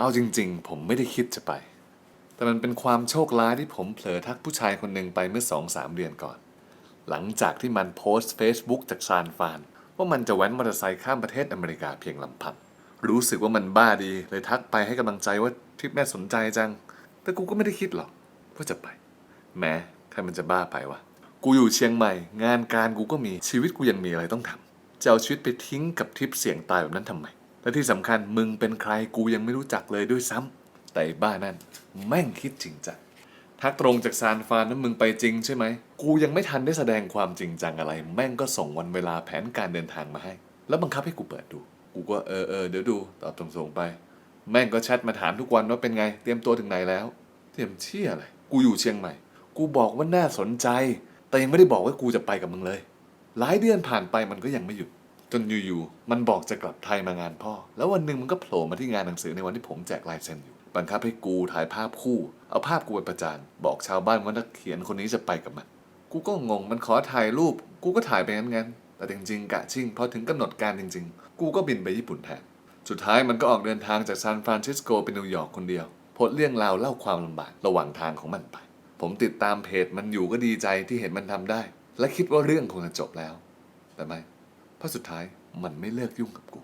เอาจริงๆ ผมไม่ได้คิดจะไป แต่มันเป็นความโชคร้ายที่ผมเผลอทักผู้ชายคนหนึ่งไปเมื่อสองสามเดือนก่อน หลังจากที่มันโพสต์ Facebook จากซานฟราน ว่ามันจะแว้นมอเตอร์ไซค์ข้ามประเทศอเมริกาเพียงลำพัง รู้สึกว่ามันบ้าดีเลยทักไปให้กำลังใจว่าทริปแม่สนใจจัง แต่กูก็ไม่ได้คิดหรอกว่าจะไป แม้ใครมันจะบ้าไปวะ กูอยู่เชียงใหม่ งานการกูก็มีชีวิตกูยังมีอะไรต้องทำจะเอาชีวิตไปทิ้งกับทริปเสี่ยงตายแบบนั้นทำไม และที่สำคัญมึงเป็นใครกูยังไม่รู้จักเลยด้วยซ้ำแต่บ้านั่นแม่งคิดจริงจังทักตรงจากซานฟานนั้นมึงไปจริงใช่ไหม กูยังไม่ทันได้แสดงความจริงจังอะไร แม่งก็ส่งวันเวลาแผนการเดินทางมาให้ แล้วบังคับให้กูเปิดดู กูก็เออเออเดี๋ยวดู ตอบตรงๆไป แม่งก็แชทมาถามทุกวันว่าเป็นไง เตรียมตัวถึงไหนแล้ว เตรียมเชี่ยอะไร กูอยู่เชียงใหม่ กูบอกว่าน่าสนใจ แต่ยังไม่ได้บอกว่ากูจะไปกับมึงเลย หลายเดือนผ่านไปมันก็ยังไม่หยุด จนอยู่ๆมันบอกจะกลับไทยมางานพ่อ แล้ววันหนึ่งมันก็โผล่มาที่งานหนังสือในวันที่ผมแจกลายเซ็นอยู่บังคับให้กูถ่ายภาพคู่ เอาภาพกูไปประจาน บอกชาวบ้านว่านักเขียนคนนี้จะไปกับมัน กูก็งงมันขอถ่ายรูป กูก็ถ่ายไปงั้นๆแต่จริงๆกะชิ่งพอถึงกำหนดการจริง ๆ กูก็บินไปญี่ปุ่นแทน สุดท้ายมันก็ออกเดินทางจากซานฟรานซิสโกไปนิวยอร์กคนเดียวโพสเรื่องราวเล่าความลำบากระหว่างทางของมันไป ผมติดตามเพจมันอยู่ก็ดีใจที่เห็นมันทำได้ และคิดว่าเรื่องคงจะจบแล้ว แต่ไม่ เพราะสุดท้ายมันไม่เลิกยุ่งกับกู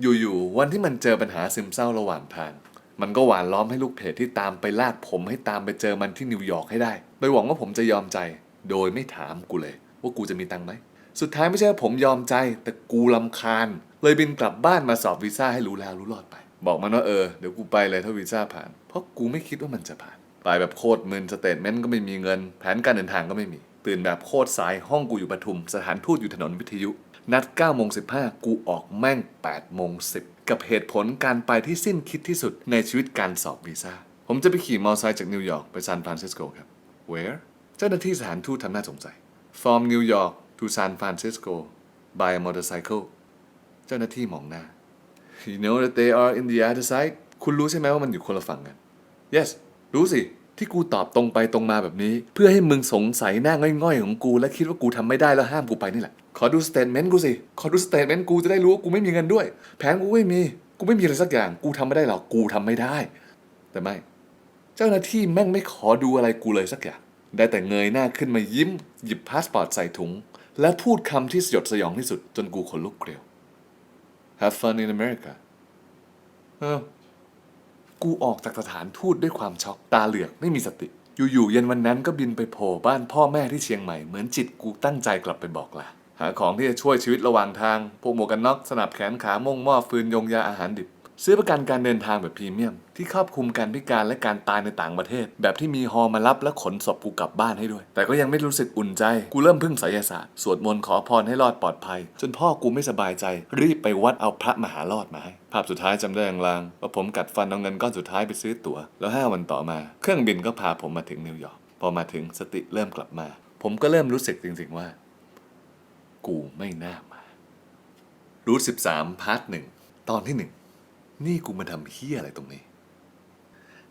อยู่ๆวันที่มันเจอปัญหาซึมเศร้าระหว่างทาง มันก็หวานล้อมให้ลูกเพจที่ตามไปลากผมให้ตามไปเจอมันที่นิวยอร์กให้ได้ โดยหวังว่าผมจะยอมใจ โดยไม่ถามกูเลย ว่ากูจะมีตังค์ไหม สุดท้ายไม่ใช่ว่าผมยอมใจ แต่กูลำคาญ เลยบินกลับบ้านมาสอบวีซ่าให้รู้แล้วรู้รอดไป บอกมันว่าเออเดี๋ยวกูไปเลยถ้าวีซ่าผ่าน เพราะกูไม่คิดว่ามันจะผ่าน ไปแบบโคตรมึนสเตทเมนต์ก็ไม่มีเงิน แผนการเดินทางก็ไม่มี ตื่นแบบโคตรสายห้องกูอยู่ปทุม สถานทูตอยู่ถนนวิทยุ นัด9โมง15 กูออกแม่ง8โมง10 กับเหตุผลการไปที่สิ้นคิดที่สุดในชีวิตการสอบวีซ่า ผมจะไปขี่มอเตอร์ไซค์จากนิวยอร์กไปซานฟรานซิสโกครับ Where เจ้าหน้าที่สถานทูตทำหน้าสงสัย From New York to San Francisco by motorcycle เจ้าหน้าที่มองหน้า You know that they are in the other side คุณรู้ใช่ไหมว่ามันอยู่คนละฝั่งกัน Yes รู้สิ ที่กูตอบตรงไปตรงมาแบบนี้ เพื่อให้มึงสงสัยหน้าง่อยๆของกู และคิดว่ากูทำไม่ได้แล้วห้ามกูไปนี่แหละ ขอดูสเตทเมนต์กูสิ ขอดูสเตทเมนต์กูจะได้รู้ว่ากูไม่มีเงินด้วย แผนกูไม่มี กูไม่มีอะไรสักอย่าง กูทำไม่ได้หรอก กูทำไม่ได้ แต่ไม่ เจ้าหน้าที่แม่งไม่ขอดูอะไรกูเลยสักอย่าง ได้แต่เงยหน้าขึ้นมายิ้ม หยิบพาสปอร์ตใส่ถุง และพูดคำที่สยดสยองที่สุด จนกูขนลุกเกลียว Have fun in America เออ กูออกจากสถานทูตด้วยความช็อกตาเหลือกไม่มีสติ อยู่ๆเย็นวันนั้นก็บินไปโผล่บ้านพ่อแม่ที่เชียงใหม่เหมือนจิตกูตั้งใจกลับไปบอกลาหาของที่จะช่วยชีวิตระหว่างทางพวกหมวกกันน็อกสนับแขนขามงหม้อฟืนยงยาอาหารดิบ ซื้อประกันการเดินทางแบบพรีเมียม ที่ครอบคลุมการพิการและการตายในต่างประเทศ แบบที่มีฮอมารับและขนศพกูกลับบ้านให้ด้วย แต่ก็ยังไม่รู้สึกอุ่นใจ กูเริ่มพึ่งไสยศาสตร์ สวดมนต์ขอพรให้รอดปลอดภัย จนพ่อกูไม่สบายใจ รีบไปวัดเอาพระมหารอดมาให้ภาพสุดท้ายจำได้อย่างลางว่าผมกัดฟันเอาเงินก้อนสุดท้ายไปซื้อตั๋วแล้วห้าวันต่อมา เครื่องบินก็พาผมมาถึงนิวยอร์กพอมาถึงสติเริ่มกลับมา ผมก็เริ่มรู้สึกจริงๆว่า กูไม่น่ามารูทสิบสามพาร์ทหนึ่งตอนที่หนึ่ง นี่กูมาทำเฮี้ยอะไรตรงนี้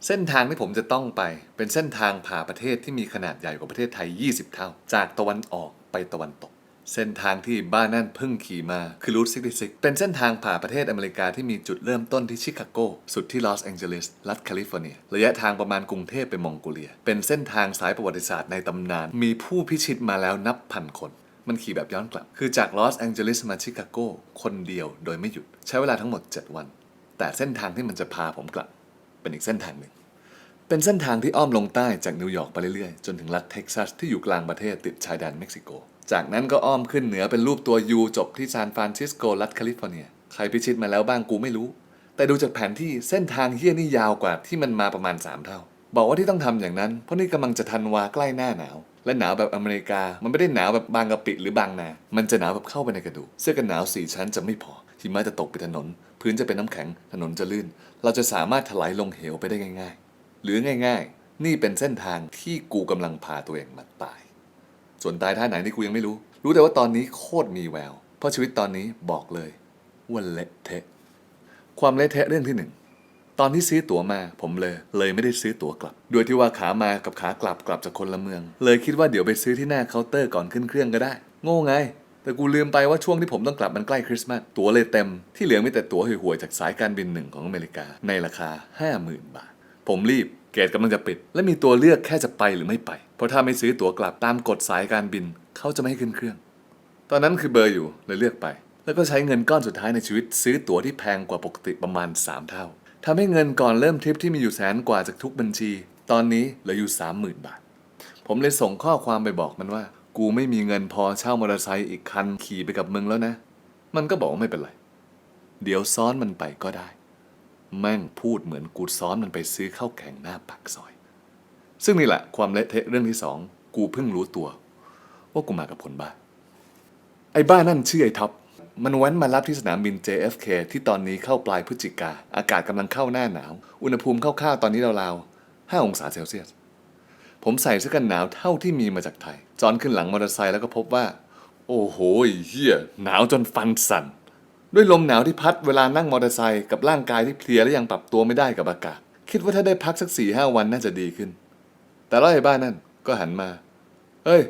เส้นทางที่ผมจะต้องไปเป็นเส้นทางผ่าประเทศที่มีขนาดใหญ่กว่าประเทศไทย 20 เท่า จากตะวันออกไปตะวันตก เส้นทางที่บ้านนั่นเพิ่งขี่มาคือรูท66 เป็นเส้นทางผ่าประเทศอเมริกาที่มีจุดเริ่มต้นที่ชิคาโก สุดที่ลอสแองเจลิสรัฐแคลิฟอร์เนีย ระยะทางประมาณกรุงเทพไปมองโกเลีย เป็นเส้นทางสายประวัติศาสตร์ในตำนาน มีผู้พิชิตมาแล้วนับพันคนมันขี่แบบย้อนกลับ คือจากลอสแองเจลิสมาชิคาโก คนเดียวโดยไม่หยุด ใช้เวลาทั้งหมด 7 วัน แต่เส้นทางที่มันจะพาผมกลับเป็นอีกเส้นทางหนึ่ง เป็นเส้นทางที่อ้อมลงใต้จากนิวยอร์กไปเรื่อยๆ จนถึงรัฐเท็กซัสที่อยู่กลางประเทศติดชายแดนเม็กซิโก จากนั้นก็อ้อมขึ้นเหนือเป็นรูปตัวยูจบที่ซานฟรานซิสโกรัฐแคลิฟอร์เนีย ใครพิชิตมาแล้วบ้างกูไม่รู้ แต่ดูจากแผนที่เส้นทางเฮี้ยนี่ยาวกว่าที่มันมาประมาณ 3 เท่า บอกว่าที่ต้องทำอย่างนั้น เพราะนี่กำลังจะทันวาใกล้หน้าหนาวและหนาวแบบอเมริกา มันไม่ได้หนาวแบบบางกะปิหรือบางนา มันจะหนาวแบบเข้าไปในกระดูก เสื้อกันหนาวสี่ชั้นจะไม่พอ หิมะจะตกไปถนน พื้นจะเป็นน้ำแข็งถนนจะลื่น เราจะสามารถถลายลงเหวไปได้ง่าย ๆ หรือง่ายๆ นี่เป็นเส้นทางที่กูกำลังพาตัวเองมาตาย ส่วนตายท่าไหนนี่กูยังไม่รู้ รู้แต่ว่าตอนนี้โคตรมีแวว เพราะชีวิตตอนนี้บอกเลยว่าเละเทะ ความเละเทะเรื่องที่หนึ่งตอนที่ซื้อตั๋วมาผมเลย เลยไม่ได้ซื้อตั๋วกลับ โดยที่ว่าขามากับขากลับกลับจากคนละเมือง เลยคิดว่าเดี๋ยวไปซื้อที่หน้าเคาน์เตอร์ก่อนขึ้นเครื่องก็ได้ โง่ไง แต่กูลืมไปว่าช่วงที่ผมต้องกลับมันใกล้คริสต์มาสตั๋วเลยเต็ม ที่เหลือมีแต่ตั๋วห่วยๆจากสายการบินหนึ่งของอเมริกา ในราคา 50,000 บาท ผมรีบเกตกำลังจะปิด และมีตัวเลือกแค่จะไปหรือไม่ไป เพราะถ้าไม่ซื้อตั๋วกลับตามกฎสายการบินเขาจะไม่ให้ขึ้นเครื่อง ตอนนั้นคือเบอร์อยู่เลยเลือกไป แล้วก็ใช้เงินก้อนสุดท้ายในชีวิต ซื้อตั๋วที่แพงกว่าปกติประมาณ 3 เท่าทำให้เงินก่อนเริ่มทริปที่มีอยู่แสนกว่าจากทุกบัญชี ตอนนี้เหลืออยู่30,000 บาท ผมเลยส่งข้อความไปบอกมันว่า กูไม่มีเงินพอเช่ามอเตอร์ไซค์อีกคันขี่ไปกับมึงแล้วนะ มันก็บอกว่าไม่เป็นไร เดี๋ยวซ้อนมันไปก็ได้ แม่งพูดเหมือนกูซ้อนมันไปซื้อข้าวแกงหน้าปากซอย ซึ่งนี่แหละความเละเทะเรื่องที่สองกูเพิ่งรู้ตัว ว่ากูมากับคนบ้า ไอ้บ้านั่นชื่อไอ้ท็อปมันแว้นมารับที่สนามบิน JFK ที่ตอนนี้เข้าปลายพฤศจิกา อากาศกำลังเข้าหน้าหนาว อุณหภูมิคร่าวๆตอนนี้ราวๆ5องศาเซลเซียส ผมใส่เสื้อกันหนาวเท่าที่มีมาจากไทย จอนขึ้นหลังมอเตอร์ไซค์แล้วก็พบว่า โอ้โหเฮียหนาวจนฟันสั่น ด้วยลมหนาวที่พัดเวลานั่งมอเตอร์ไซค์กับร่างกายที่เพลียและยังปรับตัวไม่ได้กับอากาศ คิดว่าถ้าได้พักสักสี่ห้าวันน่าจะดีขึ้น แต่แล้วไอ้บ้านนั่นก็หันมา เฮ้ย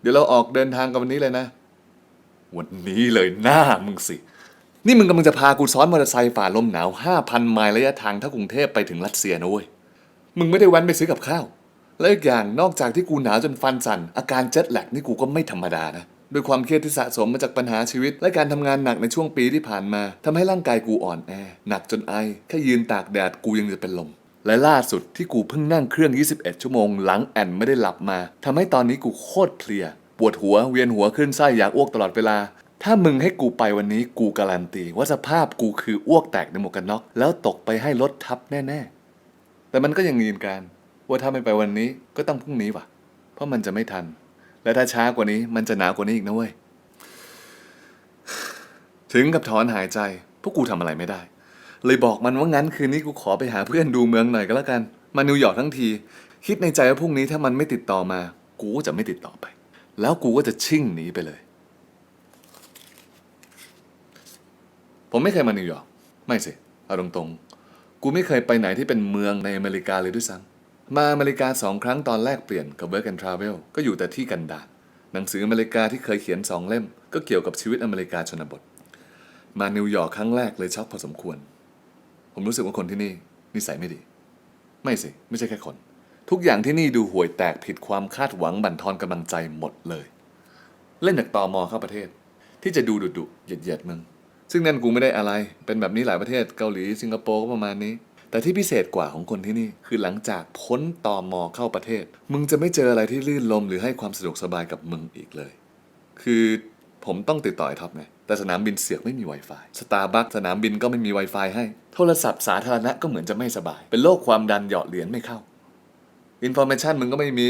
เดี๋ยวเราออกเดินทางกันวันนี้เลยนะ วันนี้เลยหน้ามึงสิ นี่มึงกำลังจะพากูซ้อนมอเตอร์ไซค์ฝ่าลมหนาว5,000ไมล์ระยะทางเท่ากรุงเทพไปถึงรัสเซียนะเว้ย มึงไม่ได้แว้นไปซื้อกับข้าว และอีกอย่างนอกจากที่กูหนาวจนฟันสั่น อาการเจ็ตแลกนี่กูก็ไม่ธรรมดานะด้วยความเครียดที่สะสมมาจากปัญหาชีวิต และการทำงานหนักในช่วงปีที่ผ่านมาทำให้ร่างกายกูอ่อนแอ หนักจนไอแค่ยืนตากแดดกูยังจะเป็นลม และล่าสุดที่กูเพิ่งนั่งเครื่อง 21 ชั่วโมงหลังแอนไม่ได้หลับมาทำให้ตอนนี้กูโคตรเพลีย ปวดหัวเวียนหัวขึ้นไส้อยากอ้วกตลอดเวลา ถ้ามึงให้กูไปวันนี้กูการันตี ว่าสภาพกูคืออ้วกแตกในหมวกกันน็อกแล้วตกไปให้รถทับแน่ ๆ แต่มันก็ยังยืนการ ว่าถ้าไม่ไปวันนี้ก็ต้องพรุ่งนี้ว่ะ เพราะมันจะไม่ทัน และถ้าช้ากว่านี้มันจะหนาวกว่านี้อีกนะเว้ย ถึงกับถอนหายใจ พวกกูทำอะไรไม่ได้ เลยบอกมันว่างั้นคืนนี้กูขอไปหาเพื่อนดูเมืองหน่อยก็แล้วกัน มานิวยอร์กทั้งที คิดในใจว่าพรุ่งนี้ถ้ามันไม่ติดต่อมา กูก็จะไม่ติดต่อไป แล้วกูก็จะชิ่งหนีไปเลย ผมไม่เคยมานิวยอร์ก ไม่สิเอาตรงๆ กูไม่เคยไปไหนที่เป็นเมืองในอเมริกาเลยด้วยซ้ำ มาอเมริกาสองครั้งตอนแรกเปลี่ยนกับ Work and Travel ก็อยู่แต่ที่กันดารหนังสืออเมริกาที่เคยเขียนสองเล่ม ก็เกี่ยวกับชีวิตอเมริกาชนบท มานิวยอร์กครั้งแรกเลยช็อกพอสมควร ผมรู้สึกว่าคนที่นี่นิสัยไม่ดี ไม่สิ ไม่ใช่แค่คน ทุกอย่างที่นี่ดูห่วยแตกผิดความคาดหวังบั่นทอนกำลังใจหมดเลย เล่นจากตอมอเข้าประเทศ ที่จะดูดุดุเหยียดเหยียดมึงซึ่งนั่นกูไม่ได้อะไร เป็นแบบนี้หลายประเทศเกาหลีสิงคโปร์ก็ประมาณนี้ แต่ที่พิเศษกว่าของคนที่นี่ คือหลังจากพ้นตอมอเข้าประเทศ มึงจะไม่เจออะไรที่ลื่นลมหรือให้ความสะดวกสบายกับมึงอีกเลย คือผมต้องติดต่อไอท็อปไงแต่สนามบินเสือกไม่มี Wi-Fi สตาร์บัคสนามบินก็ไม่มี Wi-Fi ให้ โทรศัพท์สาธารณะก็เหมือนจะไม่สบาย เป็นโรคความดันหยอดเหรียญไม่เข้าอินโฟ a t ชันมึงก็ไม่มี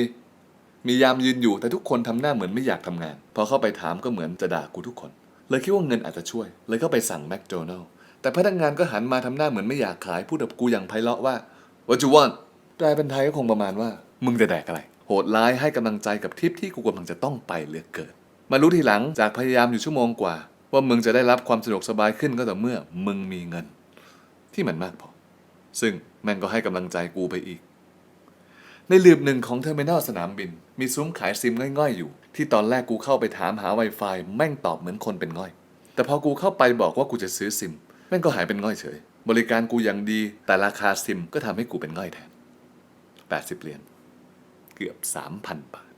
มียามยืนอยู่แต่ทุกคนทำหน้าเหมือนไม่อยากทำงาน พอเข้าไปถามก็เหมือนจะด่ากูทุกคน เลยคิดว่าเงินอาจจะช่วย เลยเข้าไปสั่งแมคโดนัล แต่พนักงานก็หันมาทำหน้าเหมือนไม่อยากขายพูดกับกูอย่างไพเราะว่า what you want แปลเป็นไทยก็คงประมาณว่า มึงจะแดกอะไร โหดร้ายให้กำลังใจกับทริปที่กูกำลังจะต้องไปเหลือเกินมารู้ทีหลังจากพยายามอยู่ชั่วโมงกว่า ว่ามึงจะได้รับความสะดวกสบายขึ้นก็ต่อเมื่อมึงมีเงิน ที่มันมากพอ ซึ่งแม่งก็ให้กำลังใจกูไปอีก ในลืบหนึ่งของเทอร์มินอลสนามบิน มีซุ้มขายซิมง่อยๆอยู่ ที่ตอนแรกกูเข้าไปถามหา Wi-Fi แม่งตอบเหมือนคนเป็นง่อย แต่พอกูเข้าไปบอกว่ากูจะซื้อซิมแม่งก็หายเป็นง่อยเฉย บริการกูอย่างดี แต่ราคาซิมก็ทำให้กูเป็นง่อยแทน 80เหรียญเกือบ 3,000 บาท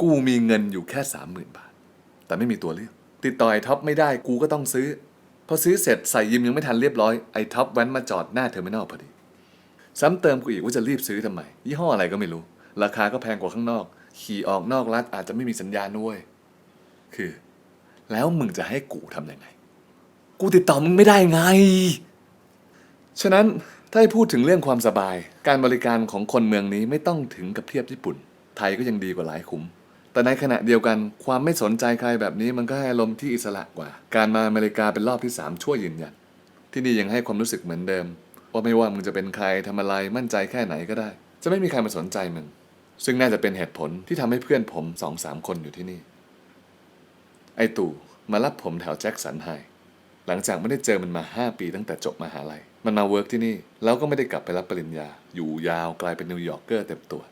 กูมีเงินอยู่แค่ 30,000 บาท แต่ไม่มีตัวเลือก ติดต่อไอ้ท็อปไม่ได้กูก็ต้องซื้อ พอซื้อเสร็จใส่ยิมยังไม่ทันเรียบร้อย ไอ้ท็อปแว้นมาจอดหน้าเทอร์มินอลพอดี ซ้ำเติมกูอีกว่าจะรีบซื้อทำไม ยี่ห้ออะไรก็ไม่รู้ ราคาก็แพงกว่าข้างนอก ขี่ออกนอกรัฐอาจจะไม่มีสัญญาณด้วย คือ แล้วมึงจะให้กูทำยังไง กูติดต่อมึงไม่ได้ไง ฉะนั้นถ้าให้พูดถึงเรื่องความสบาย การบริการของคนเมืองนี้ไม่ต้องถึงกับเทียบญี่ปุ่น ไทยก็ยังดีกว่าหลายคุ้ม แต่ในขณะเดียวกันความไม่สนใจใครแบบนี้มันก็ให้อารมณ์ที่อิสระกว่า การมาอเมริกาเป็นรอบที่สามชั่วยืนยัน ที่นี่ยังให้ความรู้สึกเหมือนเดิม ว่าไม่ว่ามึงจะเป็นใครทำอะไรมั่นใจแค่ไหนก็ได้ จะไม่มีใครมาสนใจมึง ซึ่งน่าจะเป็นเหตุผลที่ทำให้เพื่อนผมสองสามคนอยู่ที่นี่ ไอตู่มารับผมแถวแจ็คสันไฮ หลังจากไม่ได้เจอมันมา 5 ปีตั้งแต่จบมหาลัย มันมาเวิร์กที่นี่ แล้วก็ไม่ได้กลับไปรับปริญญา อยู่ยาวกลายเป็นนิวยอร์กเกอร์เต็มตัว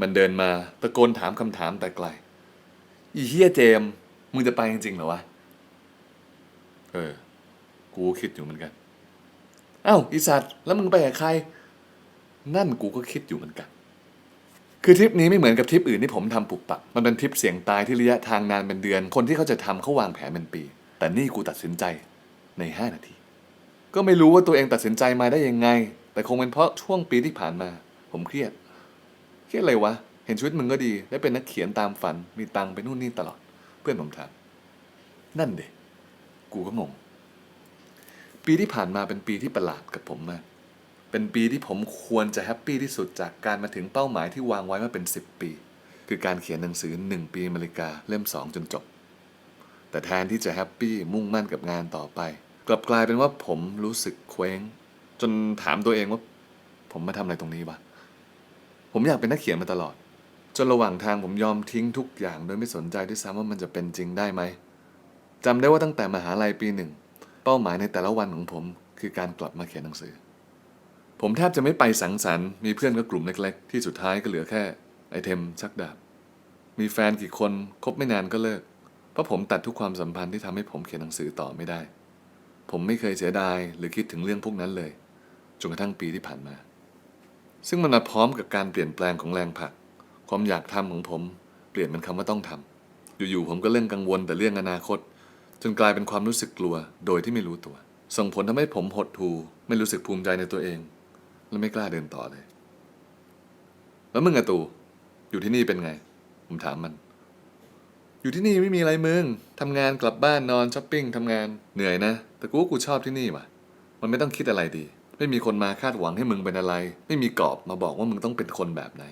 มันเดินมาตะโกนถามคำถามแต่ไกล อีเฮียเจม มึงจะไปจริงๆเหรอวะ เออ กูคิดอยู่เหมือนกันเอ้าอีสัตว์แล้วมึงไปกับใคร นั่นกูก็คิดอยู่เหมือนกัน คือทริปนี้ไม่เหมือนกับทริปอื่นที่ผมทำปุบปับมันเป็นทริปเสี่ยงตายที่ระยะทางนานเป็นเดือน คนที่เขาจะทำเขาวางแผนเป็นปี แต่นี่กูตัดสินใจใน 5 นาที ก็ไม่รู้ว่าตัวเองตัดสินใจมาได้ยังไง แต่คงเป็นเพราะช่วงปีที่ผ่านมา ผมเครียด เครียดอะไรวะ เห็นชีวิตมึงก็ดี ได้เป็นนักเขียนตามฝัน มีตังค์ไปนู่นนี่ตลอด เพื่อนผมถาม นั่นเด็กูก็งง ปีที่ผ่านมาเป็นปีที่ประหลาดกับผมมาก เป็นปีที่ผมควรจะแฮปปี้ที่สุดจากการมาถึงเป้าหมายที่วางไว้มาเป็น 10 ปี คือการเขียนหนังสือ 1 ปีอเมริกาเล่ม 2 จนจบ แต่แทนที่จะแฮปปี้มุ่งมั่นกับงานต่อไป กลับกลายเป็นว่าผมรู้สึกเคว้ง จนถามตัวเองว่า ผมมาทำอะไรตรงนี้วะผมอยากเป็นนักเขียนมาตลอด จนระหว่างทางผมยอมทิ้งทุกอย่าง โดยไม่สนใจด้วยซ้ำว่ามันจะเป็นจริงได้ไหมจำได้ว่าตั้งแต่มหาลัยปีหนึ่ง เป้าหมายในแต่ละวันของผม คือการกลับมาเขียนหนังสือ ผมแทบจะไม่ไปสังสรรค์มีเพื่อนก็กลุ่มเล็กๆ ที่สุดท้ายก็เหลือแค่ไอเทมชักดาบมีแฟนกี่คนคบไม่นานก็เลิก เพราะผมตัดทุกความสัมพันธ์ที่ทำให้ผมเขียนหนังสือต่อไม่ได้ ผมไม่เคยเสียดายหรือคิดถึงเรื่องพวกนั้นเลย จนกระทั่งปีที่ผ่านมา ซึ่งมันมาพร้อมกับการเปลี่ยนแปลงของแรงผลัก ความอยากทำของผม เปลี่ยนเป็นคำว่าต้องทำอยู่ๆผมก็เริ่มกังวลแต่เรื่องอนาคต จนกลายเป็นความรู้สึกกลัวโดยที่ไม่รู้ตัว ส่งผลทำให้ผมหดหู่ไม่รู้สึกภูมิใจในตัวเอง และไม่กล้าเดินต่อเลย แล้วมึงอะตูอยู่ที่นี่เป็นไง ผมถามมัน อยู่ที่นี่ไม่มีอะไรมึงทำงานกลับบ้านนอนช้อปปิ้งทำงานเหนื่อยนะ แต่กูกูชอบที่นี่ว่ะ มันไม่ต้องคิดอะไรดี ไม่มีคนมาคาดหวังให้มึงเป็นอะไร ไม่มีกรอบมาบอกว่ามึงต้องเป็นคนแบบไหน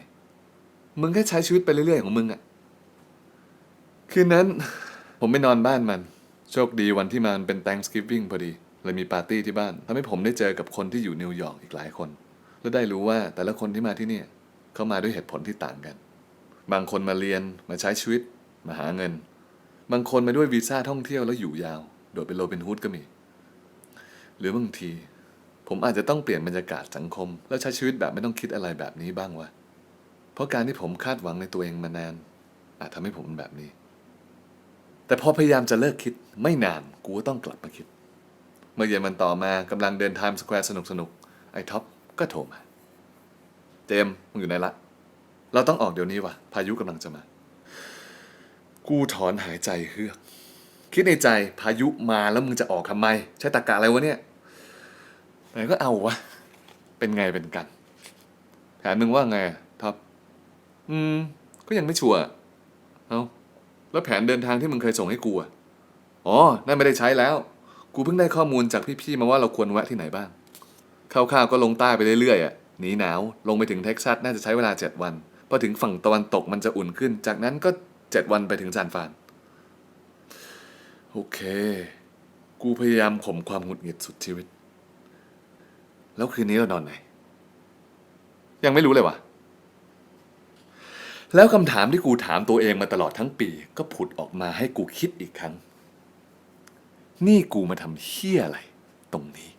มึงแค่ใช้ชีวิตไปเรื่อยๆของมึงอะคืนนั้น ผมไปนอนบ้านมัน โชคดีวันที่มันเป็น Thanksgiving พอดีเลยมีปาร์ตี้ที่บ้านทำให้ผมได้เจอกับคนที่อยู่นิวยอร์กอีกหลายคน และได้รู้ว่าแต่ละคนที่มาที่นี่เขามาด้วยเหตุผลที่ต่างกัน บางคนมาเรียนมาใช้ชีวิต มาหาเงิน บางคนมาด้วยวีซ่าท่องเที่ยวแล้วอยู่ยาว โดดเป็นโรบินฮูดก็มี หรือบางที ผมอาจจะต้องเปลี่ยนบรรยากาศสังคม แล้วใช้ชีวิตแบบไม่ต้องคิดอะไรแบบนี้บ้างวะ เพราะการที่ผมคาดหวังในตัวเองมานาน อาจทำให้ผมเป็นแบบนี้ แต่พอพยายามจะเลิกคิดไม่นานกูก็ต้องกลับมาคิด เมื่อเย็นวันต่อมากำลังเดินไทม์สแควร์สนุกสนุกๆไอ้ท็อปก็โทรมา เจมส์มึงอยู่ไหนละ เราต้องออกเดี๋ยวนี้วะพายุกำลังจะมา กูถอนหายใจเฮือก คิดในใจพายุมาแล้วมึงจะออกทำไม ใช้ตากะอะไรวะเนี่ยแต่ก็เอาวะ เป็นไงเป็นกัน แผนมึงว่าไงท็อปอืม ก็ยังไม่ชัวร์เอาแล้วแผนเดินทางที่มึงเคยส่งให้กูอะอ๋อ นั่นไม่ได้ใช้แล้ว กูเพิ่งได้ข้อมูลจากพี่ๆมาว่าเราควรแวะที่ไหนบ้างคร่าวๆก็ลงใต้ไปเรื่อยๆอะหนีหนาว ลงไปถึงเท็กซัสน่าจะใช้เวลาเจ็ดวัน พอถึงฝั่งตะวันตกมันจะอุ่นขึ้น จากนั้นก็ เจ็ดวันไปถึงซานฟราน โอเค กูพยายามข่มความหงุดหงิดสุดชีวิต แล้วคืนนี้เรานอนไหน ยังไม่รู้เลยวะแล้วคำถามที่กูถามตัวเองมาตลอดทั้งปี ก็ผุดออกมาให้กูคิดอีกครั้ง นี่กูมาทำเฮี้ยอะไร ตรงนี้